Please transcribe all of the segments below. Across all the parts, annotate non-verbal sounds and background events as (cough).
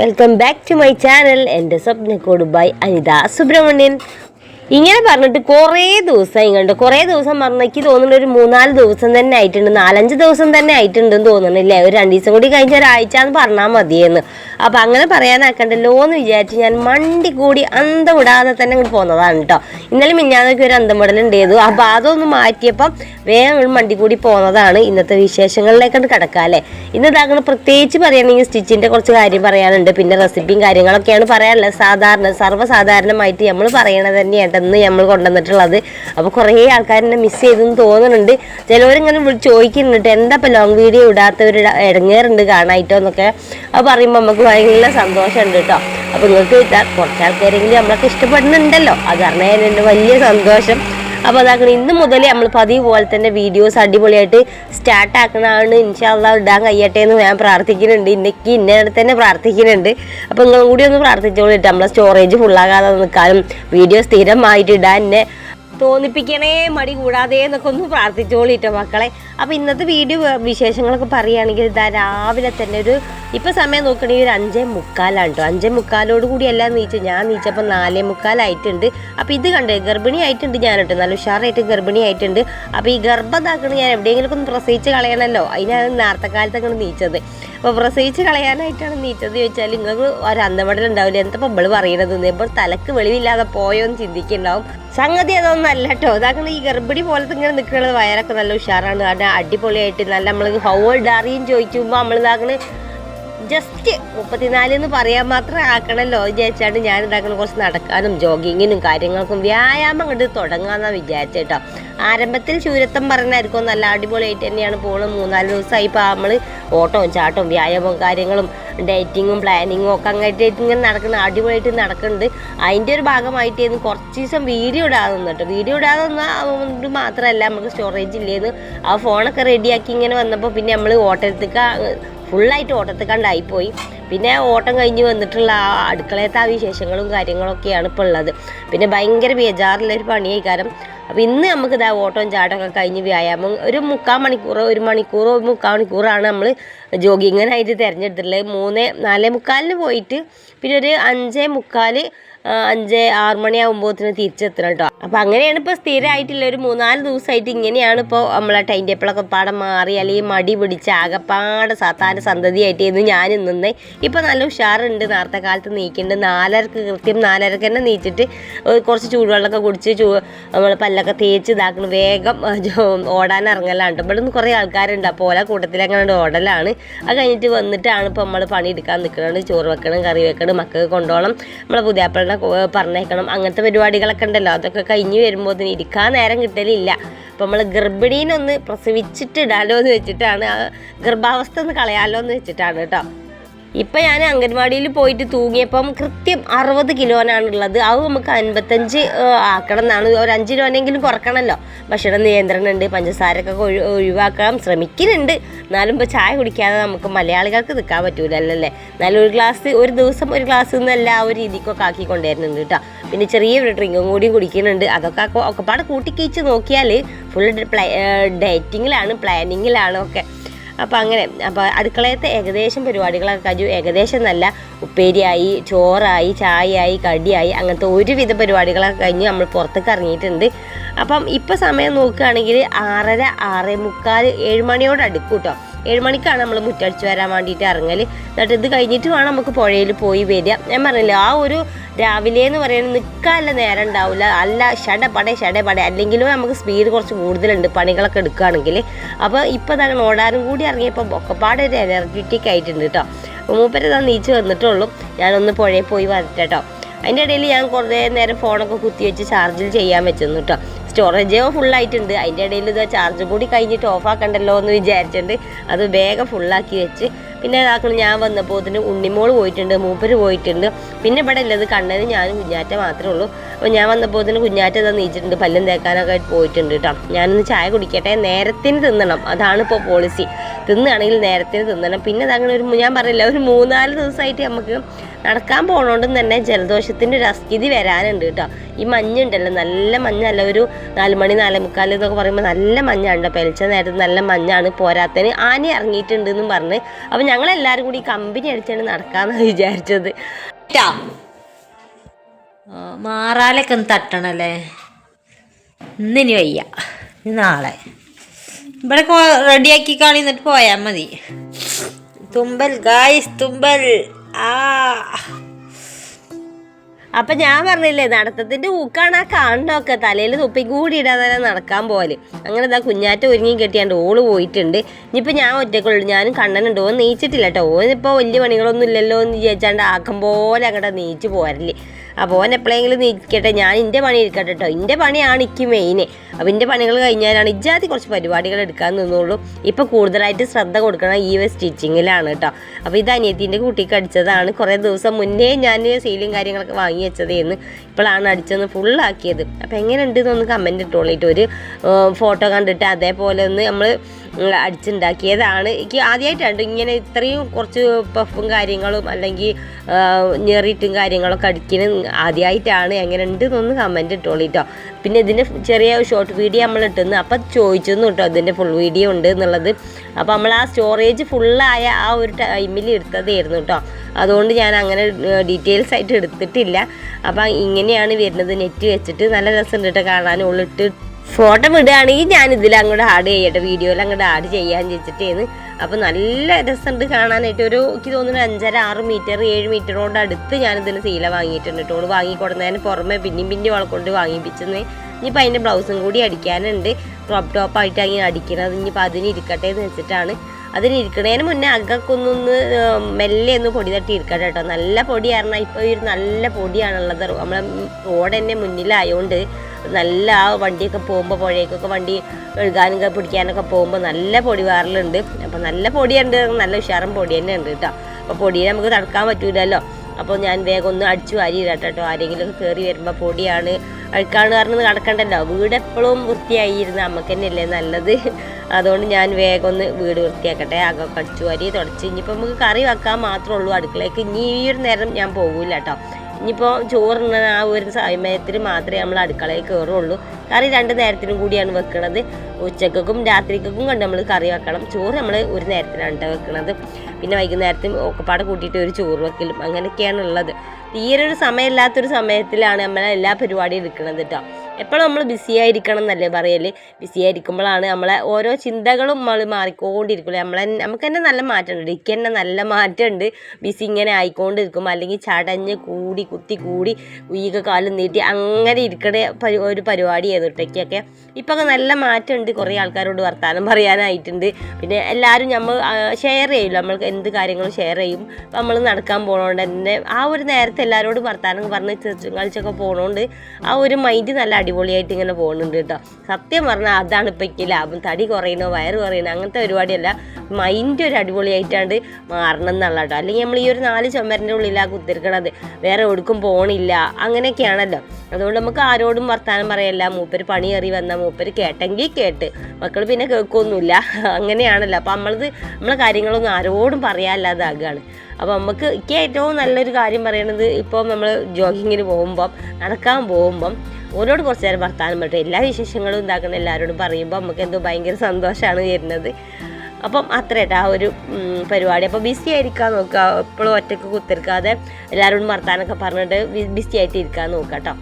Welcome back to my channel എന്റെ സ്വപ്നക്കോട് by Anitha Subramanian. ഇങ്ങനെ പറഞ്ഞിട്ട് കുറേ ദിവസം ഇങ്ങോട്ട് കുറേ ദിവസം പറഞ്ഞ എനിക്ക് തോന്നുന്നു ഒരു മൂന്നാൽ ദിവസം തന്നെ ആയിട്ടുണ്ട് നാലഞ്ച് ദിവസം തന്നെ ആയിട്ടുണ്ടെന്ന് തോന്നുന്നില്ലേ? ഒരു രണ്ട് ദിവസം കൂടി കഴിഞ്ഞ ഒരാഴ്ച എന്ന് പറഞ്ഞാൽ മതിയെന്ന്. അപ്പം അങ്ങനെ പറയാനാക്കണ്ടല്ലോ എന്ന് വിചാരിച്ച് ഞാൻ മണ്ടി കൂടി അന്തം വിടാതെ തന്നെ ഇങ്ങോട്ട് പോകുന്നതാണ് കേട്ടോ ഇന്നലെ മിഞ്ഞാന്നൊക്കെ ഒരു അന്തം വിടലുണ്ടായിരുന്നു അപ്പം അതൊന്ന് മാറ്റിയപ്പം വേഗം മണ്ടി കൂടി പോകുന്നതാണ് ഇന്നത്തെ വിശേഷങ്ങളിലേക്കാണ് കിടക്കുക അല്ലേ ഇന്ന് ഇതാക്കണം പ്രത്യേകിച്ച് പറയുകയാണെങ്കിൽ സ്റ്റിച്ചിന്റെ കുറച്ച് കാര്യം പറയാനുണ്ട്. പിന്നെ റെസിപ്പിയും കാര്യങ്ങളൊക്കെയാണ് പറയാനുള്ളത്. സാധാരണ സർവസാധാരണമായിട്ട് നമ്മൾ പറയണത് തന്നെയാണ് ഇന്ന് നമ്മൾ കൊണ്ടുവന്നിട്ടുള്ളത്. അപ്പോൾ കുറേ ആൾക്കാരെന്നെ മിസ് ചെയ്തെന്ന് തോന്നുന്നുണ്ട്. ചിലവരിങ്ങനെ വിളിച്ച് ചോദിക്കുന്നുണ്ട്. എന്താ ഇപ്പം ലോങ് വീഡിയോ ഇടാത്തവർ ഇടങ്ങേറുണ്ട് കാണായിട്ടോ എന്നൊക്കെ. അത് പറയുമ്പോൾ നമുക്ക് ഭയങ്കര സന്തോഷമുണ്ട് കേട്ടോ. അപ്പോൾ നിങ്ങൾക്ക് കുറച്ച് ആൾക്കാരെങ്കിലും നമ്മളൊക്കെ ഇഷ്ടപ്പെടുന്നുണ്ടല്ലോ. അത് അറിഞ്ഞതിന് വലിയ സന്തോഷം. അപ്പോൾ അതാക്കണം ഇന്ന് മുതൽ നമ്മൾ പതിവ് പോലെ തന്നെ വീഡിയോസ് അടിപൊളിയായിട്ട് സ്റ്റാർട്ട് ആക്കണതാണ് ഇൻഷാല്ല ഇടാൻ കഴിയട്ടെ എന്ന് ഞാൻ പ്രാർത്ഥിക്കുന്നുണ്ട്. ഇന്നേക്ക് ഇന്നേടെ തന്നെ പ്രാർത്ഥിക്കുന്നുണ്ട്. അപ്പോൾ നിങ്ങളും കൂടി ഒന്ന് പ്രാർത്ഥിച്ചോളിട്ട്. നമ്മളെ സ്റ്റോറേജ് ഫുള്ളാകാതെ നിൽക്കാനും വീഡിയോ സ്ഥിരമായിട്ട് ഇടാൻ എന്നെ തോന്നിപ്പിക്കണേ മടി കൂടാതെ എന്നൊക്കെ ഒന്ന് പ്രാർത്ഥിച്ചോളിട്ടോ മക്കളെ. അപ്പോൾ ഇന്നത്തെ വീഡിയോ വിശേഷങ്ങളൊക്കെ പറയുകയാണെങ്കിൽ ഇതാ രാവിലെ തന്നെ ഒരു ഇപ്പോൾ സമയം നോക്കണമെങ്കിൽ ഒരു അഞ്ചേ മുക്കാലാണ് കേട്ടോ അഞ്ചേ മുക്കാലോട് കൂടി എല്ലാം നീച്ചു. ഞാൻ നീച്ചപ്പോൾ നാലേ മുക്കാലായിട്ടുണ്ട്. അപ്പോൾ ഇത് കണ്ടേ ഗർഭിണി ആയിട്ടുണ്ട് ഞാൻ കേട്ടോ നല്ല ഉഷാറായിട്ട് ഗർഭിണി ആയിട്ടുണ്ട്. അപ്പോൾ ഈ ഗർഭതാക്കണ ഞാൻ എവിടെയെങ്കിലും ഒന്ന് പ്രസവിച്ച് കളയണമല്ലോ അതിനാണ് നേരത്തെ നീച്ചത്. അപ്പോൾ പ്രസവിച്ച് കളയാനായിട്ടാണ് നീച്ചത് ചോദിച്ചാൽ നിങ്ങൾക്ക് ഒരു ഉണ്ടാവില്ല എന്താ ഇവൾ പറയണത്? ഇപ്പോൾ തലക്ക് വെളിവില്ലാതെ പോയോ എന്ന് ചിന്തിക്കുന്നുണ്ടാവും സംഗതി അതൊന്നും അല്ല കേട്ടോ അതാണ് ഈ ഗർഭിണി പോലത്തെ ഇങ്ങനെ നിൽക്കുന്നത് വയറൊക്കെ നല്ല ഉഷാറാണ്. കാരണം അടിപൊളിയായിട്ട് നല്ല നമ്മൾ ഹൗ ഡാറിയും ചോദിക്കുമ്പോൾ നമ്മൾ ജസ്റ്റ് മുപ്പത്തിനാല് എന്ന് പറയാൻ മാത്രം ആക്കണമല്ലോ വിചാരിച്ചാണ്ട് ഞാൻ ഇതാക്കണം കുറച്ച് നടക്കാനും ജോഗിങ്ങിനും കാര്യങ്ങൾക്കും വ്യായാമം കണ്ട് തുടങ്ങാമെന്നാണ് വിചാരിച്ചേട്ടോ ആരംഭത്തിൽ ശൂരത്വം പറഞ്ഞായിരിക്കും നല്ല അടിപൊളിയായിട്ട് തന്നെയാണ് പോകുന്നത് മൂന്നാൽ ദിവസമായി ഇപ്പോൾ നമ്മൾ ഓട്ടവും ചാട്ടവും വ്യായാമവും കാര്യങ്ങളും ഡേറ്റിങ്ങും പ്ലാനിങ്ങും ഒക്കെ അങ്ങോട്ട് ഇങ്ങനെ നടക്കുന്ന അടിപൊളിയായിട്ട് നടക്കുന്നുണ്ട് അതിന്റെ ഒരു ഭാഗമായിട്ടായിരുന്നു കുറച്ച് ദിവസം വീഡിയോ ഇടാതെ കേട്ടോ വീഡിയോ ഇടാതെ നിന്നാൽ മാത്രമല്ല നമുക്ക് സ്റ്റോറേജ് ഇല്ലേന്ന് ആ ഫോണൊക്കെ റെഡിയാക്കി ഇങ്ങനെ വന്നപ്പോൾ പിന്നെ നമ്മൾ ഓട്ടത്തേക്ക് ഫുള്ളായിട്ട് ഓട്ടത്തിക്കണ്ടായിപ്പോയി പിന്നെ ഓട്ടം കഴിഞ്ഞ് വന്നിട്ടുള്ള ആ അടുക്കളയത്തെ ആ വിശേഷങ്ങളും കാര്യങ്ങളൊക്കെയാണ് ഇപ്പോൾ ഉള്ളത്. പിന്നെ ഭയങ്കര ബേജാറുള്ളൊരു പണിയായി. കാരണം അപ്പോൾ ഇന്ന് നമുക്ക് ഇതാ ഓട്ടവും ചാട്ടമൊക്കെ കഴിഞ്ഞ് വ്യായാമം ഒരു മുക്കാൽ മണിക്കൂറോ ഒരു മണിക്കൂറോ മുക്കാൽ മണിക്കൂറാണ് നമ്മൾ ജോഗിങ്ങിനായിട്ട് തിരഞ്ഞെടുത്തിട്ടുള്ളത്. മൂന്ന് നാല് മുക്കാലിന് പോയിട്ട് പിന്നെ ഒരു അഞ്ചേ മുക്കാൽ അഞ്ച് ആറ് മണിയാകുമ്പോഴത്തിന് തിരിച്ചെത്തണം കേട്ടോ. അപ്പം അങ്ങനെയാണ് ഇപ്പോൾ സ്ഥിരമായിട്ടുള്ള ഒരു മൂന്നാൽ ദിവസമായിട്ട് ഇങ്ങനെയാണ് ഇപ്പോൾ നമ്മളെ ടൈം ടേബിളൊക്കെ പാടെ മാറി അല്ലെങ്കിൽ മടി പിടിച്ച് ആകപ്പാടെ സാധാരണ സന്തതിയായിട്ടായിരുന്നു ഞാൻ നിന്നേ ഇപ്പോൾ നല്ല ഉഷാറുണ്ട്. നേരത്തെ കാലത്ത് നീക്കുന്നുണ്ട് നാലരക്ക് കൃത്യം നാലരക്ക് തന്നെ നീച്ചിട്ട് കുറച്ച് ചൂടുവെള്ളമൊക്കെ കുടിച്ച് ചൂ നമ്മൾ പല്ലൊക്കെ തേച്ച് ഇതാക്കണം. വേഗം ഓടാൻ ഇറങ്ങലാണ്. കേട്ടോ ഇവിടെ നിന്ന് കുറേ ആൾക്കാരുണ്ട്. അപ്പോൾ ഓല കൂട്ടത്തിലങ്ങനെ ഓടലാണ്. അത് കഴിഞ്ഞിട്ട് വന്നിട്ടാണ് ഇപ്പോൾ നമ്മൾ പണിയെടുക്കാൻ നിൽക്കുന്നത് ചോറ് വെക്കണം കറി വെക്കണം മക്കൾക്ക് കൊണ്ടുപോകണം നമ്മളെ പുതിയാപ്പിളുടെ കൊ- പറഞ്ഞേക്കണം അങ്ങനത്തെ പരിപാടികളൊക്കെ ഉണ്ടല്ലോ. അതൊക്കെ കഴിഞ്ഞ് വരുമ്പോൾ ഇരിക്കാൻ നേരം കിട്ടലില്ല. അപ്പോൾ നമ്മൾ ഗർഭിണീനൊന്ന് പ്രസവിച്ചിട്ടിടാലോ എന്ന് വെച്ചിട്ടാണ് ഗർഭാവസ്ഥ ഒന്ന് കളയാലോ എന്ന് വെച്ചിട്ടാണ് കേട്ടോ. ഇപ്പം ഞാൻ അംഗൻവാടിയിൽ പോയിട്ട് തൂങ്ങിയപ്പം കൃത്യം അറുപത് കിലോനാണുള്ളത് അത് നമുക്ക് അൻപത്തഞ്ച് ആക്കണം എന്നാണ്. ഒരു അഞ്ച് കിലോനെങ്കിലും കുറക്കണമല്ലോ ഭക്ഷണ നിയന്ത്രണം ഉണ്ട് പഞ്ചസാരൊക്കെ ഒഴി ഒഴിവാക്കാൻ ശ്രമിക്കുന്നുണ്ട് എന്നാലും ഇപ്പോൾ ചായ കുടിക്കാതെ നമുക്ക് മലയാളികൾക്ക് നിൽക്കാൻ പറ്റൂലല്ലോ അല്ലല്ലേ എന്നാലും ഒരു ഗ്ലാസ് ഒരു ദിവസം ഒരു ഗ്ലാസ് എന്നല്ല ആ ഒരു രീതിക്കൊക്കെ ആക്കി കേട്ടോ. പിന്നെ ചെറിയൊരു ഡ്രിങ്കും കൂടിയും കുടിക്കുന്നുണ്ട്. അതൊക്കെ ഒക്കെപ്പാട് കൂട്ടിക്കഴിച്ച് നോക്കിയാൽ ഫുൾ ഡയറ്റിങ്ങിലാണ് പ്ലാനിങ്ങിലാണ് ഒക്കെ. അപ്പോൾ അങ്ങനെ അപ്പോൾ അടുക്കളയത്തെ ഏകദേശം പരിപാടികളൊക്കെ കഴിഞ്ഞു. ഏകദേശം നല്ല ഉപ്പേരിയായി ചോറായി ചായയായി കടിയായി അങ്ങനത്തെ ഒരുവിധ പരിപാടികളൊക്കെ കഴിഞ്ഞ്. നമ്മൾ പുറത്തേക്ക് ഇറങ്ങിയിട്ടുണ്ട്. അപ്പം ഇപ്പോൾ സമയം നോക്കുകയാണെങ്കിൽ ആറര ആറേ മുക്കാൽ ഏഴ് മണിയോട് അടുക്കൂട്ടോ കേട്ടോ ഏഴ് മണിക്കാണ് നമ്മൾ മുറ്റടിച്ച് വരാൻ വേണ്ടിയിട്ട് ഇറങ്ങൽ എന്നിട്ട് ഇത് കഴിഞ്ഞിട്ട് വേണം നമുക്ക് പുഴയിൽ പോയി വരിക. ഞാൻ പറഞ്ഞില്ല ആ ഒരു രാവിലെ എന്ന് പറയുന്നത് നിൽക്കാനല്ല നേരം ഉണ്ടാവില്ല അല്ല ഷടപടെ ഷടപടെ അല്ലെങ്കിലും നമുക്ക് സ്പീഡ് കുറച്ച് കൂടുതലുണ്ട് പണികളൊക്കെ എടുക്കുകയാണെങ്കിൽ. അപ്പോൾ ഇപ്പോൾ തന്നെ ഓടാനും കൂടി ഇറങ്ങിയപ്പോൾ ഒക്കെപ്പാടെ ഒരു എനർജറ്റിക് ആയിട്ടുണ്ട് കേട്ടോ മൂപ്പര് ഇതാ നീച്ച് വന്നിട്ടുള്ളൂ. ഞാനൊന്ന് പുഴയിൽ പോയി വരട്ടെ കേട്ടോ അതിന്റെ ഇടയിൽ ഞാൻ കുറേ നേരം ഫോണൊക്കെ കുത്തി വെച്ച് ചാർജിൽ ചെയ്യാൻ വെച്ചിരുന്നു കേട്ടോ സ്റ്റോറേജ് ഫുള്ളായിട്ടുണ്ട് അതിന്റെ ഇടയിൽ ഇത് ചാർജ് കൂടി കഴിഞ്ഞിട്ട് ഓഫാക്കണ്ടല്ലോ എന്ന് വിചാരിച്ചിട്ടുണ്ട്. അത് വേഗം ഫുള്ളാക്കി വെച്ച്. പിന്നെ ഇതാക്കണം ഞാൻ വന്നപ്പോൾ ഇതിന് ഉണ്ണിമോൾ പോയിട്ടുണ്ട് മൂപ്പര് പോയിട്ടുണ്ട്. പിന്നെ ഇവിടെ ഉള്ളത് കണ്ണന് ഞാനും കുഞ്ഞാറ്റ മാത്രമേ ഉള്ളൂ. അപ്പോൾ ഞാൻ വന്നപ്പോൾ ഇതിന് കുഞ്ഞാറ്റ ഇതാ നീച്ചിട്ടുണ്ട് പല്ലും തേക്കാനൊക്കെ ആയിട്ട് പോയിട്ടുണ്ട് കേട്ടോ ഞാനൊന്ന് ചായ കുടിക്കട്ടെ നേരത്തിന് തിന്നണം. അതാണ് ഇപ്പോൾ പോളിസി തിന്നുകയാണെങ്കിൽ നേരത്തെ തിന്നണം. പിന്നെ അങ്ങനെ ഒരു ഞാൻ പറയില്ല ഒരു മൂന്നാൽ ദിവസമായിട്ട് നമുക്ക് നടക്കാൻ പോകണോണ്ടും തന്നെ ജലദോഷത്തിന്റെ ഒരു അസ്ഥിതി വരാനുണ്ട് കേട്ടോ. ഈ മഞ്ഞുണ്ടല്ലോ നല്ല മഞ്ഞല്ല ഒരു നാല് മണി നാല് മുക്കാൽ എന്നൊക്കെ പറയുമ്പോൾ നല്ല മഞ്ഞാണ് പെലച്ച നേരത്ത് നല്ല മഞ്ഞാണ് പോരാത്തതിന് ആന ഇറങ്ങിയിട്ടുണ്ട് എന്നും പറഞ്ഞ്. അപ്പം ഞങ്ങളെല്ലാവരും കൂടി കമ്പനി അടിച്ചാണ് നടക്കാമെന്നാണ് വിചാരിച്ചത്. മാറാലൊക്കെ ഒന്ന് തട്ടണല്ലേ? ഇന്നിനി വയ്യ. നാളെ. ഇവിടെ റെഡിയാക്കി കളി എന്നിട്ട് പോയാൽ മതി. തുമ്പൽ ഗായ്സ് തുമ്പൽ. ആ. അപ്പൊ ഞാൻ പറഞ്ഞില്ലേ നടത്തത്തിന്റെ ഊക്കാണ് ആ കാണണമൊക്കെ തലയിൽ തുപ്പി കൂടി ഇടാതെ നടക്കാൻ പോലെ അങ്ങനെ ഇതാ കുഞ്ഞാറ്റ ഒരുങ്ങി കെട്ടിയാണ്ട് ഓൾ പോയിട്ടുണ്ട്. ഇനിയിപ്പോ ഞാൻ ഒറ്റക്കുള്ളൂ. ഞാനും കണ്ണനുണ്ട്. ഓൻ നീച്ചിട്ടില്ല കേട്ടോ ഓനിപ്പോ വലിയ പണികളൊന്നും ഇല്ലല്ലോ എന്ന് വിചാരിച്ചാണ്ട് ആക്കം പോലെ അങ്ങോട്ട് നീച്ച് പോരല്ലേ അപ്പോൾ ഓൻ എപ്പോഴെങ്കിലും നിൽക്കട്ടെ. ഞാൻ എന്റെ പണി എടുക്കട്ടെ കേട്ടോ എന്റെ പണിയാണ് എനിക്ക് മെയിന് അപ്പം എന്റെ പണികൾ കഴിഞ്ഞാലാണ് ഇജാതി കുറച്ച് പരിപാടികൾ എടുക്കാൻ നിന്നുള്ളൂ ഇപ്പം കൂടുതലായിട്ട് ശ്രദ്ധ കൊടുക്കണം ഈ ഒരു സ്റ്റിച്ചിങ്ങിലാണ് കേട്ടോ അപ്പോൾ ഇത് അനിയത്തിന്റെ കുട്ടിക്ക് അടിച്ചതാണ്. കുറേ ദിവസം മുന്നേ ഞാൻ സീലും കാര്യങ്ങളൊക്കെ വാങ്ങി വെച്ചതേന്ന് ഇപ്പോഴാണ് അടിച്ചൊന്ന് ഫുള്ളാക്കിയത് അപ്പോൾ എങ്ങനെയുണ്ട് എന്നൊന്ന് കമന്റ് ഇട്ടോളിട്ട്. ഒരു ഫോട്ടോ കണ്ടിട്ട് അതേപോലെ ഒന്ന് നമ്മൾ അടിച്ചുണ്ടാക്കിയതാണ്. എനിക്ക് ആദ്യമായിട്ടാണ് ഇങ്ങനെ ഇത്രയും കുറച്ച് പഫും കാര്യങ്ങളും അല്ലെങ്കിൽ ഞെറിയിട്ടും കാര്യങ്ങളൊക്കെ അടിക്കുന്നത് ആദ്യമായിട്ടാണ് എങ്ങനെ ഉണ്ട് എന്നൊന്ന് കമന്റ് ഇട്ടോളിട്ടോ പിന്നെ ഇതിന്റെ ചെറിയ ഷോർട്ട് വീഡിയോ നമ്മൾ ഇട്ടുന്നു. അപ്പം ചോദിച്ചു കേട്ടോ ഇതിന്റെ ഫുൾ വീഡിയോ ഉണ്ട് എന്നുള്ളത്. അപ്പോൾ നമ്മൾ ആ സ്റ്റോറേജ് ഫുള്ളായ ആ ഒരു ടൈമിൽ എടുത്തതായിരുന്നു കേട്ടോ അതുകൊണ്ട് ഞാൻ അങ്ങനെ ഡീറ്റെയിൽസ് ആയിട്ട് എടുത്തിട്ടില്ല. അപ്പം ഇങ്ങനെയാണ് വരുന്നത്. നെറ്റ് വെച്ചിട്ട് നല്ല രസമുണ്ട് കേട്ടോ കാണാൻ. ഉള്ളിട്ട് ഫോട്ടോ വിടുകയാണെങ്കിൽ ഞാൻ ഇതിൽ അങ്ങോട്ട് ആഡ് ചെയ്യട്ടെ വീഡിയോയിൽ അങ്ങോട്ട് ആഡ് ചെയ്യാൻ വെച്ചിട്ടേന്ന് അപ്പോൾ നല്ല രസമുണ്ട് കാണാനായിട്ട്. ഒരു എനിക്ക് തോന്നുന്നു അഞ്ചര ആറ് മീറ്റർ ഏഴ് മീറ്ററോട് അടുത്ത് ഞാൻ ഇതിന് സീല വാങ്ങിയിട്ടുണ്ട് കേട്ടോ. ഓൾ വാങ്ങിക്കൊടുന്നതിന് പുറമെ പിന്നെയും പിന്നെ വളക്കൊണ്ട് കൊണ്ട് വാങ്ങിപ്പിച്ചെന്ന്. ഇനിയിപ്പോൾ അതിന്റെ ബ്ലൗസും കൂടി അടിക്കാനുണ്ട്. ക്രോപ്പ് ടോപ്പായിട്ട് അങ്ങനെ അടിക്കണത്. ഇനിയിപ്പോൾ അതിന് ഇരിക്കട്ടെ എന്ന് വെച്ചിട്ടാണ്. അതിന് ഇരിക്കണതിന് മുന്നേ അകക്കൊന്നൊന്ന് മെല്ലെ ഒന്ന് പൊടി തട്ടി ഇരിക്കട്ടെ കേട്ടോ. നല്ല പൊടിയായിരുന്നു ഇപ്പോൾ ഒരു നല്ല പൊടിയാണുള്ളത്. നമ്മളെ റോഡ് തന്നെ മുന്നിലായതുകൊണ്ട് നല്ല ആ വണ്ടിയൊക്കെ പോകുമ്പോൾ പുഴയ്ക്കൊക്കെ വണ്ടി എഴുകാനും പിടിക്കാനൊക്കെ പോകുമ്പോൾ നല്ല പൊടി വാറലുണ്ട് അപ്പോൾ നല്ല പൊടിയുണ്ട്. നല്ല ഉഷാറും പൊടി തന്നെ ഉണ്ട് കേട്ടോ. അപ്പോൾ പൊടിയെ നമുക്ക് തടുക്കാൻ പറ്റൂലല്ലോ. അപ്പോൾ ഞാൻ വേഗം ഒന്ന് അടിച്ചു വാരി ഇടട്ടെ കേട്ടോ. ആരെങ്കിലും ഒക്കെ കയറി വരുമ്പോൾ പൊടിയാണ് അഴുക്കാണ് പറഞ്ഞത് കടക്കണ്ടല്ലോ വീട് എപ്പോഴും വൃത്തിയായിരുന്ന നമുക്ക് തന്നെയല്ലേ നല്ലത്. അതുകൊണ്ട് ഞാൻ വേഗം ഒന്ന് വീട് വൃത്തിയാക്കട്ടെ. അകമൊക്കെ അടിച്ചു വാരി തുടച്ച്. ഇനിയിപ്പോൾ നമുക്ക് കറി വെക്കാൻ മാത്രമേ ഉള്ളൂ. അടുക്കളയ്ക്ക് ഇനി ഈ ഒരു നേരം ഞാൻ പോകില്ല കേട്ടോ. ഇനിയിപ്പോൾ ചോറിന് ആ ഒരു സമയത്തിൽ മാത്രമേ നമ്മൾ അടുക്കളയിൽ കയറുള്ളൂ കറി രണ്ട് നേരത്തിനും കൂടിയാണ് വെക്കുന്നത് ഉച്ചക്കും രാത്രിക്കും കണ്ട് നമ്മൾ കറി വെക്കണം. ചോറ് നമ്മൾ ഒരു നേരത്തിനാണ് വെക്കുന്നത് പിന്നെ വൈകുന്നേരത്തും ഒക്കെപ്പാടെ കൂട്ടിയിട്ട് ഒരു ചോറ് വെക്കലും. അങ്ങനെയൊക്കെയാണ് ഉള്ളത് തീരെ ഒരു സമയമില്ലാത്തൊരു സമയത്തിലാണ് നമ്മൾ എല്ലാ പരിപാടിയും എടുക്കുന്നത് കേട്ടോ എപ്പോഴും നമ്മൾ ബിസി ആയിരിക്കണം എന്നല്ലേ പറയൽ? ബിസി ആയിരിക്കുമ്പോഴാണ് നമ്മളെ ഓരോ ചിന്തകളും നമ്മൾ മാറിക്കൊണ്ടിരിക്കുള്ളൂ. നമ്മളെ നമുക്ക് തന്നെ നല്ല മാറ്റമുണ്ട്. എനിക്ക് തന്നെ നല്ല മാറ്റമുണ്ട്. ബിസി ഇങ്ങനെ ആയിക്കൊണ്ടിരിക്കും അല്ലെങ്കിൽ ചടഞ്ഞ് കൂടി കുത്തി കൂടി ഉയ്യൊക്കെ കാലും നീട്ടി അങ്ങനെ ഇരിക്കണ ഒരു പരിപാടി ചെയ്തിട്ടൊക്കെ ഇപ്പം ഒക്കെ നല്ല മാറ്റമുണ്ട്. കുറേ ആൾക്കാരോട് വർത്തമാനം പറയാനായിട്ടുണ്ട്. പിന്നെ എല്ലാവരും നമ്മൾ ഷെയർ ചെയ്യില്ല നമ്മൾക്ക് എന്ത് കാര്യങ്ങളും ഷെയർ ചെയ്യും. നമ്മൾ നടക്കാൻ പോകണോണ്ട് തന്നെ ആ ഒരു നേരത്തെ എല്ലാവരോടും വർത്തമാനം പറഞ്ഞ് കളിച്ചൊക്കെ പോകണോണ്ട് ആ ഒരു മൈൻഡ് നല്ല അടിപൊളിയായിട്ട് ഇങ്ങനെ പോകുന്നുണ്ട് കേട്ടോ. സത്യം പറഞ്ഞാൽ അതാണ് ഇപ്പം എനിക്ക് ലാഭം. തടി കുറയണോ വയറ് കുറയണോ അങ്ങനത്തെ പരിപാടിയല്ല. മൈൻഡ് ഒരു അടിപൊളിയായിട്ടാണ്ട് മാറണം എന്നുള്ള കേട്ടോ അല്ലെങ്കിൽ നമ്മൾ ഈ ഒരു നാല് ചുമരിന്റെ ഉള്ളിലാണ് കുത്തിരിക്കണത്. വേറെ എവിടേക്കും പോകണില്ല അങ്ങനെയൊക്കെയാണല്ലോ. അതുകൊണ്ട് നമുക്ക് ആരോടും വർത്തമാനം പറയല്ല. മൂപ്പർ പണി കയറി വന്നാൽ മൂപ്പർ കേട്ടെങ്കിൽ കേട്ട്. മക്കൾ പിന്നെ കേൾക്കൊന്നുമില്ല. (laughs) അങ്ങനെയാണല്ലോ. അപ്പം നമ്മളത് നമ്മളെ കാര്യങ്ങളൊന്നും ആരോടും പറയാനില്ലാതാകുകയാണ് അപ്പോൾ നമുക്ക് എനിക്ക് ഏറ്റവും നല്ലൊരു കാര്യം പറയണത് ഇപ്പോൾ നമ്മൾ ജോഗിങ്ങിന് പോകുമ്പം നടക്കാൻ പോകുമ്പം ഓരോട് കുറച്ച് നേരം വർത്താനം പറ്റും എല്ലാ വിശേഷങ്ങളും ഉണ്ടാക്കുന്ന എല്ലാവരോടും പറയുമ്പോൾ നമുക്ക് എന്തോ ഭയങ്കര സന്തോഷമാണ് വരുന്നത്. അപ്പം അത്രയായിട്ട് ആ ഒരു പരിപാടി. അപ്പോൾ ബിസി ആയിരിക്കാൻ നോക്കുക എപ്പോഴും ഒറ്റയ്ക്ക് കുത്തിരിക്കാതെ എല്ലാവരോടും വർത്താനൊക്കെ പറഞ്ഞിട്ട് ബിസി ആയിട്ട് ഇരിക്കാൻ നോക്കുക കേട്ടോ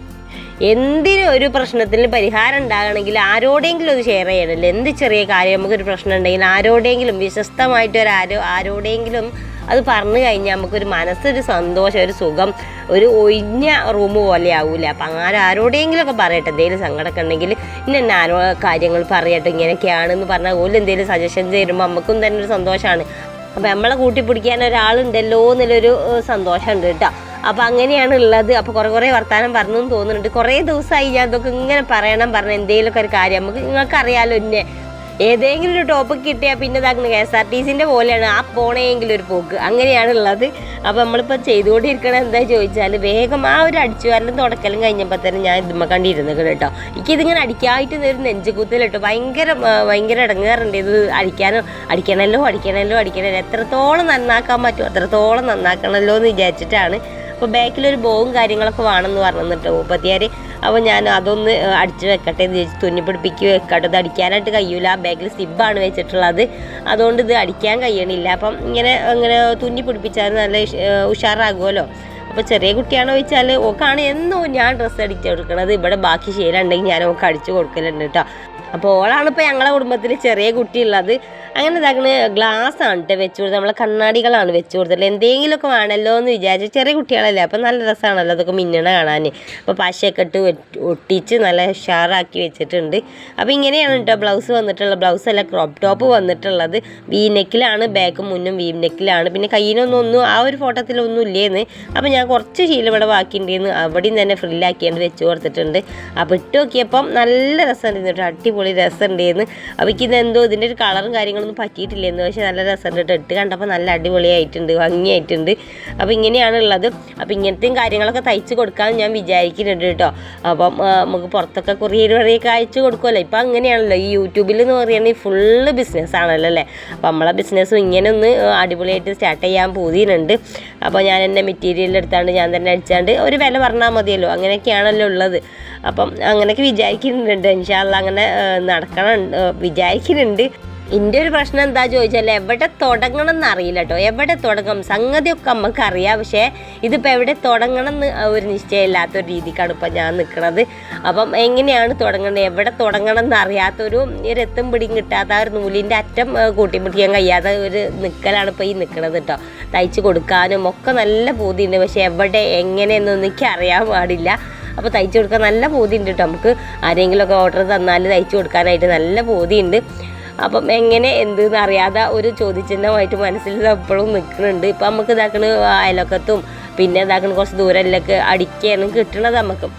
എന്തിനും ഒരു പ്രശ്നത്തിന് പരിഹാരം ഉണ്ടാകണമെങ്കിൽ ആരോടെങ്കിലും അത് ഷെയർ ചെയ്യണമല്ലോ എന്ത് ചെറിയ കാര്യം? നമുക്കൊരു പ്രശ്നം ഉണ്ടെങ്കിൽ ആരോടെങ്കിലും വിശ്വസ്തമായിട്ട് ഒരു ആരോ ആരോടെങ്കിലും അത് പറഞ്ഞു കഴിഞ്ഞാൽ നമുക്കൊരു മനസ്സൊരു സന്തോഷം ഒരു സുഖം ഒരു ഒഴിഞ്ഞ റൂം പോലെ ആവില്ല? അപ്പം അങ്ങനെ ആരോടെങ്കിലും ഒക്കെ പറയട്ടെ. എന്തെങ്കിലും സങ്കടമൊക്കെ ഉണ്ടെങ്കിൽ ഇന്ന എന്നെ ആരോ കാര്യങ്ങൾ പറയട്ടെ ഇങ്ങനെയൊക്കെയാണെന്ന് പറഞ്ഞാൽ ഓൽ എന്തെങ്കിലും സജഷൻ തരുമ്പോൾ നമുക്കും തന്നെ ഒരു സന്തോഷമാണ്. അപ്പം നമ്മളെ കൂട്ടിപ്പിടിക്കാൻ ഒരാളുണ്ടല്ലോ എന്നുള്ളൊരു സന്തോഷമുണ്ട് കേട്ടോ. അപ്പം അങ്ങനെയാണ് ഉള്ളത് അപ്പോൾ കുറേ കുറേ വർത്തമാനം പറഞ്ഞു തോന്നുന്നുണ്ട്. കുറേ ദിവസമായി ഞാൻ ഇതൊക്കെ ഇങ്ങനെ പറയണം പറഞ്ഞു എന്തെങ്കിലുമൊക്കെ ഒരു കാര്യം. നമുക്ക് നിങ്ങൾക്ക് അറിയാലോ എന്നെ ഏതെങ്കിലും ഒരു ടോപ്പിക് കിട്ടിയാൽ പിന്നെ ഇതാക്കുന്ന കെ എസ് ആർ ടി സിന്റെ പോലെയാണ്. ആ പോണെങ്കിലും ഒരു പോക്ക്. അങ്ങനെയാണ് ഉള്ളത് അപ്പോൾ നമ്മളിപ്പോൾ ചെയ്തുകൊണ്ടിരിക്കണം എന്താ ചോദിച്ചാൽ വേഗം ആ ഒരു അടിച്ചുവാരലും തുടക്കലും കഴിഞ്ഞപ്പോൾ തന്നെ ഞാൻ ഇതുമ്മ കണ്ടിരുന്നത് കേട്ടോ. എനിക്കിതിങ്ങനെ അടിക്കായിട്ട് ഒരു നെഞ്ചുകുത്തൽ കേട്ടോ ഭയങ്കര ഭയങ്കര ഇടങ്ങാറുണ്ട്. ഇത് അടിക്കാനോ അടിക്കണമല്ലോ അടിക്കണമല്ലോ അടിക്കണമല്ലോ എത്രത്തോളം നന്നാക്കാൻ പറ്റും അത്രത്തോളം നന്നാക്കണമല്ലോ എന്ന് വിചാരിച്ചിട്ടാണ് അപ്പോൾ ബാക്കിലൊരു ബോവും കാര്യങ്ങളൊക്കെ വേണമെന്ന് പറഞ്ഞിട്ട് കേട്ടോ മുപ്പത്തിയാറ് അപ്പോൾ ഞാൻ അതൊന്ന് അടിച്ചു വെക്കട്ടെ എന്ന് ചോദിച്ചു തുന്നി പിടിപ്പിക്കുക വെക്കട്ടെ. ഇത് അടിക്കാനായിട്ട് കഴിയൂല. ആ ബാഗിൽ സിബാണ് വെച്ചിട്ടുള്ളത്. അതുകൊണ്ട് ഇത് അടിക്കാൻ കഴിയണില്ല. അപ്പം ഇങ്ങനെ അങ്ങനെ തുന്നി പിടിപ്പിച്ചാൽ നല്ല ഉഷാറാകുമല്ലോ. അപ്പോൾ ചെറിയ കുട്ടിയാണോ ചോദിച്ചാൽ ഓക്കാണ്. എന്നോ ഞാൻ ഡ്രസ്സ് അടിച്ചു കൊടുക്കണത് ഇവിടെ ബാക്കി ശീലമുണ്ടെങ്കിൽ ഞാൻ ഓക്ക് അടിച്ചു കൊടുക്കലുണ്ട് കേട്ടോ. അപ്പോൾ ഓളാണ് ഇപ്പോൾ ഞങ്ങളുടെ കുടുംബത്തിൽ ചെറിയ കുട്ടിയുള്ളത്. അങ്ങനെ ഇതാക്കണ ഗ്ലാസ് ആണ് കേട്ടോ വെച്ച് കൊടുത്തത്. നമ്മളെ കണ്ണാടികളാണ് വെച്ച് കൊടുത്തത്. എന്തെങ്കിലുമൊക്കെ വേണമല്ലോ എന്ന് വിചാരിച്ച് ചെറിയ കുട്ടികളല്ലേ അപ്പോൾ നല്ല രസമാണല്ലോ അതൊക്കെ മിന്നണ കാണാൻ അപ്പോൾ പശയൊക്കെ ഇട്ട് ഒട്ടിച്ച് നല്ല ഉഷാറാക്കി വെച്ചിട്ടുണ്ട്. അപ്പോൾ ഇങ്ങനെയാണ് കേട്ടോ ബ്ലൗസ് വന്നിട്ടുള്ളത്. ബ്ലൗസ് അല്ല ക്രോപ്പ് ടോപ്പ് വന്നിട്ടുള്ളത്. വി നെക്കിലാണ് ബാക്ക് മുന്നും വി നെക്കിലാണ് പിന്നെ കയ്യിനൊന്നും ഒന്നും ആ ഒരു ഫോട്ടോത്തിലൊന്നും ഇല്ലേന്ന്. അപ്പോൾ ഞാൻ കുറച്ച് ശീലം ഇവിടെ ബാക്കിയുണ്ടെന്ന് അവിടെയും തന്നെ ഫ്രില്ലാക്കിയാണ്ട് വെച്ച് കൊടുത്തിട്ടുണ്ട്. അപ്പോൾ ഇട്ട് നോക്കിയപ്പം നല്ല രസമുണ്ടായിരുന്നു കേട്ടോ അടിപൊളി രസമുണ്ടായിരുന്നു അപ്പോൾ എനിക്കിത് ഇതിന്റെ ഒരു കളറും കാര്യങ്ങളൊന്നും പറ്റിയിട്ടില്ലായിരുന്നു പക്ഷേ നല്ല രസമുണ്ട് ഇട്ട് കണ്ടപ്പോൾ നല്ല അടിപൊളിയായിട്ടുണ്ട് ഭംഗിയായിട്ടുണ്ട്. അപ്പോൾ ഇങ്ങനെയാണുള്ളത്. അപ്പോൾ ഇങ്ങനത്തെയും കാര്യങ്ങളൊക്കെ തയ്ച്ച് കൊടുക്കാൻ ഞാൻ വിചാരിക്കുന്നുണ്ട് കേട്ടോ. അപ്പം നമുക്ക് പുറത്തൊക്കെ കൊറിയർ വഴിയൊക്കെ അയച്ചു കൊടുക്കുമല്ലോ. ഇപ്പം അങ്ങനെയാണല്ലോ. ഈ യൂട്യൂബിൽ എന്ന് പറയുന്നത് ഫുള്ള് ബിസിനസ് ആണല്ലോ അല്ലേ? അപ്പം നമ്മളെ ബിസിനസ്സും ഇങ്ങനെ ഒന്ന് അടിപൊളിയായിട്ട് സ്റ്റാർട്ട് ചെയ്യാൻ പൂതിയുന്നുണ്ട് അപ്പോൾ ഞാൻ എന്റെ മെറ്റീരിയൽ എടുത്താണ്ട് ഞാൻ തന്നെ അടിച്ചാണ്ട് ഒരു വില പറഞ്ഞാൽ മതിയല്ലോ. അങ്ങനെയൊക്കെയാണല്ലോ ഉള്ളത്. അപ്പം അങ്ങനെയൊക്കെ വിചാരിക്കുന്നുണ്ട്. ഇൻഷാല്ല അങ്ങനെ നടക്കണം വിചാരിക്കുന്നുണ്ട്. എന്റെ ഒരു പ്രശ്നം എന്താ ചോദിച്ചാൽ എവിടെ തുടങ്ങണം എന്ന് അറിയില്ല കേട്ടോ എവിടെ തുടങ്ങും? സംഗതിയൊക്കെ നമുക്ക് അറിയാം പക്ഷേ ഇതിപ്പോൾ എവിടെ തുടങ്ങണം എന്ന് ഒരു നിശ്ചയമില്ലാത്തൊരു രീതിക്കാണ് ഇപ്പം ഞാൻ നിൽക്കുന്നത് അപ്പം എങ്ങനെയാണ് തുടങ്ങേണ്ടത് എവിടെ തുടങ്ങണം എന്ന് അറിയാത്തൊരു ഒരു എത്തും പിടിയും കിട്ടാത്ത ഒരു നൂലിന്റെ അറ്റം കൂട്ടിമുട്ടിക്കാൻ കഴിയാത്ത ഒരു നിൽക്കലാണ് ഇപ്പോൾ ഈ നിൽക്കുന്നത് കേട്ടോ തയ്ച്ച് കൊടുക്കാനും ഒക്കെ നല്ല പൂതിയുണ്ട്. പക്ഷേ എവിടെ എങ്ങനെയെന്നൊന്നും എനിക്ക് അറിയാൻ പാടില്ല. അപ്പോൾ തയ്ച്ചു കൊടുക്കാൻ നല്ല പൂതിയുണ്ട് കേട്ടോ നമുക്ക് ആരെങ്കിലുമൊക്കെ ഓർഡർ തന്നാൽ തയ്ച്ചു കൊടുക്കാനായിട്ട് നല്ല പൂതിയുണ്ട്. അപ്പം എങ്ങനെ എന്ത് അറിയാതെ ഒരു ചോദ്യചിഹ്നമായിട്ട് മനസ്സിൽ എപ്പോഴും നിൽക്കുന്നുണ്ട്. ഇപ്പം നമുക്ക് ഇതാക്കണ അയലൊക്കത്തും പിന്നെ ഇതാക്കണ കുറച്ച് ദൂരമല്ലൊക്കെ അടിക്കാനും കിട്ടണത് നമുക്ക്.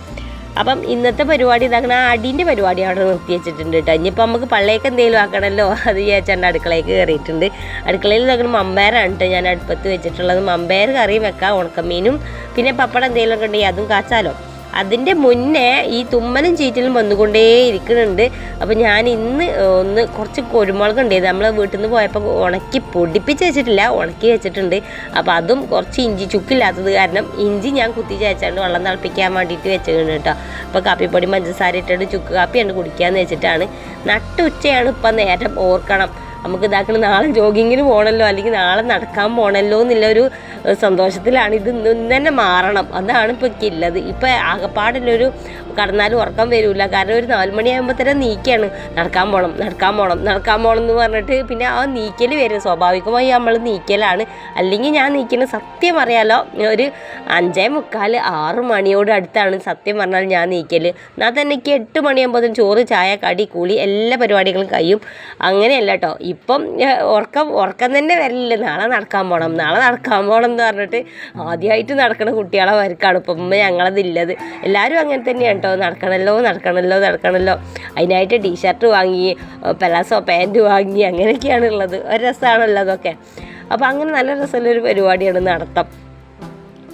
അപ്പം ഇന്നത്തെ പരിപാടി ഇതാക്കണ ആ അടീന്റെ പരിപാടി അവിടെ നിർത്തി വെച്ചിട്ടുണ്ട് കേട്ടോ. ഇനിയിപ്പോൾ നമുക്ക് പള്ളിയൊക്കെ എന്തെങ്കിലും ആക്കണമല്ലോ അത് വിചാരിച്ചാണ്ട് അടുക്കളയ്ക്ക് കയറിയിട്ടുണ്ട്. അടുക്കളയിൽ ഇതാക്കണ മമ്പയറാണ് കേട്ടോ ഞാൻ അടുപ്പത്ത് വെച്ചിട്ടുള്ളത്. മമ്പയർ കറിയും വെക്കാം ഉണക്കമീനും. പിന്നെ പപ്പടം എന്തെങ്കിലുമൊക്കെ ഉണ്ടെങ്കിൽ അതും കാച്ചാലോ? അതിന്റെ മുന്നേ ഈ തുമ്മലും ചീറ്റലും വന്നുകൊണ്ടേ ഇരിക്കുന്നുണ്ട്. അപ്പോൾ ഞാൻ ഇന്ന് ഒന്ന് കുറച്ച് കുരുമുളക് ഉണ്ടായത് നമ്മൾ വീട്ടിൽ നിന്ന് പോയപ്പോൾ ഉണക്കി പൊടിപ്പിച്ച് വെച്ചിട്ടില്ല ഉണക്കി വെച്ചിട്ടുണ്ട്. അപ്പോൾ അതും കുറച്ച് ഇഞ്ചി ചുക്കില്ലാത്തത് കാരണം ഇഞ്ചി ഞാൻ കുത്തി ചേച്ചാണ്ട് വെള്ളം തിളപ്പിക്കാൻ വേണ്ടിയിട്ട് വെച്ചിട്ടുണ്ട് കേട്ടോ. അപ്പോൾ കാപ്പിപ്പൊടി പഞ്ചസാര ഇട്ടിട്ട് ചുക്ക് കാപ്പിയാണ് കുടിക്കാമെന്ന് വെച്ചിട്ടാണ്. നട്ടുച്ചയാണ് ഇപ്പം നേരം ഓർക്കണം. നമുക്ക് ഇതാക്കണം നാളെ ജോഗിങ്ങിന് പോകണമല്ലോ അല്ലെങ്കിൽ നാളെ നടക്കാൻ പോകണമല്ലോ എന്നുള്ള ഒരു സന്തോഷത്തിലാണ് ഇത് ഇന്ന് തന്നെ മാറണം. അതാണ് ഇപ്പോൾ ഇല്ലത്. ഇപ്പം ആകപ്പാടുള്ളൊരു കടന്നാലും ഉറക്കം വരില്ല കാരണം ഒരു നാല് മണിയാകുമ്പോൾ തന്നെ നീക്കാണ്. നടക്കാൻ പോകണം നടക്കാൻ പോകണം നടക്കാൻ പോകണം എന്ന് പറഞ്ഞിട്ട് പിന്നെ ആ നീക്കൽ വരും. സ്വാഭാവികമായി നമ്മൾ നീക്കലാണ്. അല്ലെങ്കിൽ ഞാൻ നീക്കുന്ന സത്യം അറിയാലോ ഒരു അഞ്ചേ മുക്കാൽ ആറ് മണിയോട് അടുത്താണ് സത്യം പറഞ്ഞാൽ ഞാൻ നീക്കൽ എന്നാൽ തന്നെ എനിക്ക് എട്ട് മണിയാകുമ്പോൾ ചോറ് ചായ കടി കൂളി എല്ലാ പരിപാടികളും കഴിയും. അങ്ങനെയല്ല കേട്ടോ ഇപ്പം ഉറക്കം ഉറക്കം തന്നെ വരില്ല. നാളെ നടക്കാൻ പോകണം നാളെ നടക്കാൻ പോകണം എന്ന് പറഞ്ഞിട്ട് ആദ്യമായിട്ട് നടക്കണ കുട്ടികളെ വരക്കാണ് ഇപ്പം ഉമ്മ ഞങ്ങളതില്ലത് എല്ലാവരും അങ്ങനെ തന്നെയാണ് കേട്ടോ നടക്കണമല്ലോ നടക്കണമല്ലോ നടക്കണമല്ലോ അതിനായിട്ട് ടീഷർട്ട് വാങ്ങി പെലാസോ പാന്റ് വാങ്ങി അങ്ങനെയൊക്കെയാണ് ഉള്ളത്. ഒരു രസമാണല്ലോ അതൊക്കെ. അപ്പോൾ അങ്ങനെ നല്ല രസമുള്ളൊരു പരിപാടിയാണ് നടത്തം.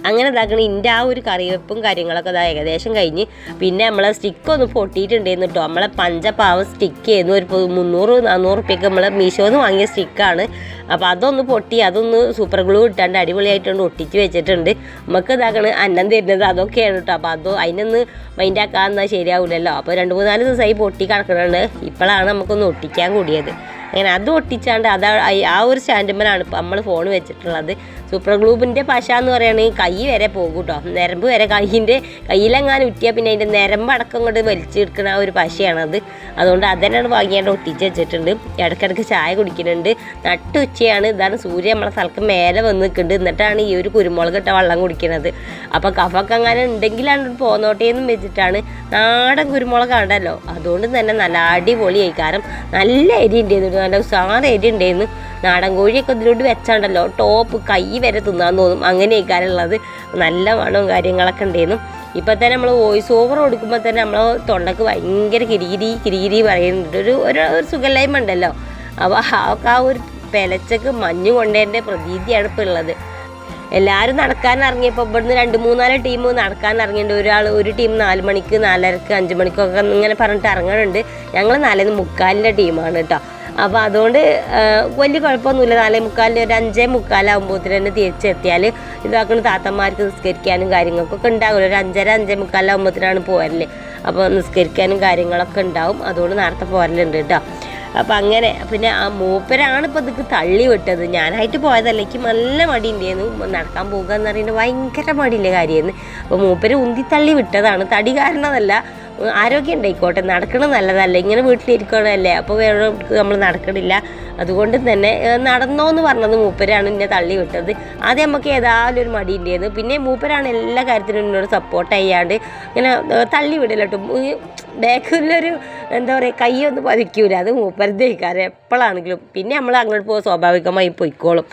അങ്ങനെ ഇതാക്കണ ഇതിന്റെ ആ ഒരു കറിവെപ്പും കാര്യങ്ങളൊക്കെ ഇതാ ഏകദേശം കഴിഞ്ഞ്. പിന്നെ നമ്മളെ സ്റ്റിക്ക് ഒന്ന് പൊട്ടിയിട്ടുണ്ടായിരുന്നു കേട്ടോ നമ്മളെ പഞ്ചപാവ സ്റ്റിക്ക് ചെയ്യുന്നു ഒരു മുന്നൂറ് നാന്നൂറ് റുപ്യക്ക് നമ്മൾ മീഷോന്ന് വാങ്ങിയ സ്റ്റിക്കാണ് അപ്പോൾ അതൊന്ന് പൊട്ടി അതൊന്ന് സൂപ്പർ ഗ്ലൂ ഇട്ടാണ്ട് അടിപൊളിയായിട്ടുണ്ട് ഒട്ടിച്ച് വെച്ചിട്ടുണ്ട്. നമുക്ക് ഇതാക്കണ അന്നം തരുന്നത് അതൊക്കെയാണ് കേട്ടോ അപ്പോൾ അതോ അതിനൊന്ന് മൈൻഡ് ആക്കാന്നാൽ ശരിയാവില്ലല്ലോ അപ്പോൾ രണ്ട് മൂന്നാൽ ദിവസമായി പൊട്ടി കിടക്കുന്നുണ്ട് ഇപ്പോഴാണ് നമുക്കൊന്ന് ഒട്ടിക്കാൻ കൂടിയത്. അങ്ങനെ അത് ഒട്ടിച്ചാണ്ട് അതാ ആ- ആ ഒരു സ്റ്റാൻഡുമ്മലാണ് ഇപ്പം നമ്മൾ ഫോൺ വെച്ചിട്ടുള്ളത്. സൂപ്പർ ഗ്ലൂബിന്റെ പശ എന്ന് പറയുകയാണെങ്കിൽ കൈ വരെ പോകും കേട്ടോ നരമ്പ് വരെ കൈയിന്റെ കയ്യിലെങ്ങാനും ഉറ്റിയാൽ പിന്നെ അതിന്റെ നരമ്പടക്കം കൊണ്ട് വലിച്ചെടുക്കുന്ന ഒരു പശയാണത് അതുകൊണ്ട് അതന്നെയാണ് വാങ്ങിയാണ്ട് ഒട്ടിച്ച് വെച്ചിട്ടുണ്ട്. ഇടയ്ക്കിടയ്ക്ക് ചായ കുടിക്കുന്നുണ്ട്. നട്ടുച്ചയാണ് ഇതാണ് സൂര്യ നമ്മളെ സ്ഥലത്ത് മേലെ വന്ന് നിൽക്കുന്നുണ്ട്. എന്നിട്ടാണ് ഈ ഒരു കുരുമുളക് ഇട്ട വെള്ളം കുടിക്കുന്നത് അപ്പോൾ കഫൊക്കെ അങ്ങനെ ഉണ്ടെങ്കിലാണ് പോന്നോട്ടേന്നും വെച്ചിട്ടാണ് നാടൻ കുരുമുളക് ഉണ്ടല്ലോ അതുകൊണ്ട് തന്നെ നല്ല അടിപൊളിയായി. കാരണം നല്ല എരി ഉണ്ടായിരുന്നു നല്ല ഉസാറ് എരി ഉണ്ടായിരുന്നു നാടൻ കോഴിയൊക്കെ ഇതിലോട്ട് വെച്ചാണ്ടല്ലോ. ടോപ്പ് കൈ വരെ തിന്നാൻ തോന്നും. അങ്ങനെയൊക്കെയാണുള്ളത്. നല്ല മണവും കാര്യങ്ങളൊക്കെ ഉണ്ടായിരുന്നു ഇപ്പം തന്നെ നമ്മൾ വോയിസ് ഓവർ കൊടുക്കുമ്പോൾ തന്നെ നമ്മൾ തൊണ്ടക്ക് ഭയങ്കര കിരികിരി കിരികിരി പറയുന്നുണ്ട്. ഒരു ഒരു സുഖലൈമ ഉണ്ടല്ലോ. അപ്പോൾ ആ ഒരു പെലച്ചക്ക് മഞ്ഞ് കൊണ്ടതിന്റെ പ്രതീതിയാണ് ഇപ്പോൾ ഉള്ളത്. എല്ലാവരും നടക്കാൻ ഇറങ്ങിയപ്പോൾ ഇവിടുന്ന് രണ്ട് മൂന്നാൽ ടീം നടക്കാൻ ഇറങ്ങിയിട്ടുണ്ട്. ഒരാൾ ഒരു ടീം നാല് മണിക്ക് നാലരക്ക് അഞ്ച് മണിക്കൊക്കെ ഇങ്ങനെ പറഞ്ഞിട്ട് ഇറങ്ങുന്നുണ്ട് ഞങ്ങൾ നാലേന്ന് മുക്കാലിന്റെ ടീമാണ് കേട്ടോ. അപ്പോൾ അതുകൊണ്ട് വലിയ കുഴപ്പമൊന്നുമില്ല. നാലേ മുക്കാലിന് ഒരു അഞ്ചേ മുക്കാലാകുമ്പോഴത്തേന് തന്നെ തിരിച്ചെത്തിയാൽ ഇതാക്കുന്ന താത്തന്മാർക്ക് നിസ്കരിക്കാനും കാര്യങ്ങൾക്കൊക്കെ ഉണ്ടാകുമല്ലോ ഒരു അഞ്ചര അഞ്ചേ മുക്കാലാകുമ്പോഴത്തേനാണ് പോരൽ. അപ്പോൾ നിസ്കരിക്കാനും കാര്യങ്ങളൊക്കെ ഉണ്ടാവും. അതുകൊണ്ട് നേരത്തെ പോരലുണ്ട് കേട്ടോ. അപ്പം അങ്ങനെ പിന്നെ ആ മൂപ്പരാണ് ഇപ്പം ഇതൊക്കെ തള്ളി വിട്ടത്. ഞാനായിട്ട് പോയതല്ല. എനിക്ക് നല്ല മടി ഉണ്ടായിരുന്നു നടക്കാൻ പോകുക എന്ന് പറയുന്നത് ഭയങ്കര മടിയില്ല കാര്യമായിരുന്നു. അപ്പോൾ മൂപ്പര് ഉന്തി തള്ളി വിട്ടതാണ്. തടി കാരണമല്ല ആരോഗ്യം ഉണ്ടായിക്കോട്ടെ നടക്കണം നല്ലതല്ല. ഇങ്ങനെ വീട്ടിലിരിക്കണമല്ലേ അപ്പോൾ വേറെ നമ്മൾ നടക്കണില്ല. അതുകൊണ്ട് തന്നെ നടന്നോ എന്ന് പറഞ്ഞത് മൂപ്പരാണ് എന്നെ തള്ളി വിട്ടത്. ആദ്യം നമുക്ക് ഏതായാലും ഒരു മടി ഉണ്ടായിരുന്നു പിന്നെ മൂപ്പരാണ് എല്ലാ കാര്യത്തിനും എന്നോട് സപ്പോർട്ട് ചെയ്യാണ്ട് ഇങ്ങനെ തള്ളി വിടില്ല കേട്ടോ. ബാക്കിലൊരു എന്താ പറയുക കൈയൊന്നും പതിക്കൂല. അത് മൂപ്പരത്തേക്കാരെ എപ്പോഴാണെങ്കിലും പിന്നെ നമ്മൾ അങ്ങോട്ട് പോകുക സ്വാഭാവികമായി പൊയ്ക്കോളും.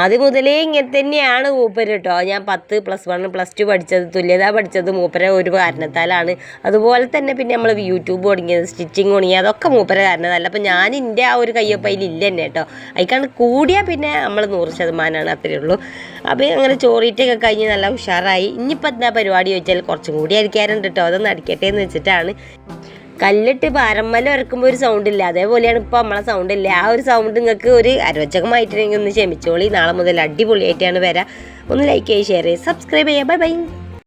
ആദ്യം മുതലേ ഇങ്ങനെ തന്നെയാണ് മൂപ്പര് കേട്ടോ ഞാൻ പത്ത് പ്ലസ് വൺ പ്ലസ് ടു പഠിച്ചത് തുല്യത പഠിച്ചത് മൂപ്പര ഒരു കാരണത്താലാണ്. അതുപോലെ തന്നെ പിന്നെ നമ്മൾ യൂട്യൂബ് തുടങ്ങിയത് സ്റ്റിച്ചിങ് തുടങ്ങിയത് അതൊക്കെ മൂപ്പര കാരണത്തല്ല അപ്പം ഞാൻ എന്റെ ആ ഒരു കയ്യൊപ്പയിൽ ഇല്ല തന്നെ കേട്ടോ അതിക്കാണ് കൂടിയാൽ പിന്നെ നമ്മൾ നൂറ് ശതമാനമാണ് അത്രയേ ഉള്ളൂ. അപ്പോൾ അങ്ങനെ ചോറിയിട്ടൊക്കെ കഴിഞ്ഞ് നല്ല ഉഷാറായി. ഇനിയിപ്പോൾ എന്താ പരിപാടി ചോദിച്ചാൽ കുറച്ചും കൂടി അടിക്കാറുണ്ട് കേട്ടോ അതൊന്ന് അടിക്കട്ടെ എന്ന് വെച്ചിട്ടാണ്. കല്ലിട്ട് പാരമ്മല ഇറക്കുമ്പോൾ ഒരു സൗണ്ട് ഇല്ല. അതേപോലെയാണ് ഇപ്പോൾ നമ്മളെ സൗണ്ട് ഇല്ല? ആ ഒരു സൗണ്ട് നിങ്ങൾക്ക് ഒരു അരോചകമായിട്ടുണ്ടെങ്കിൽ ഒന്ന് ക്ഷമിച്ചോളി. നാളെ മുതൽ അടിപൊളിയായിട്ടാണ് വരാം. ഒന്ന് ലൈക്ക് ചെയ്യുക ഷെയർ ചെയ്യുക സബ്സ്ക്രൈബ് ചെയ്യുക ബൈ ബൈ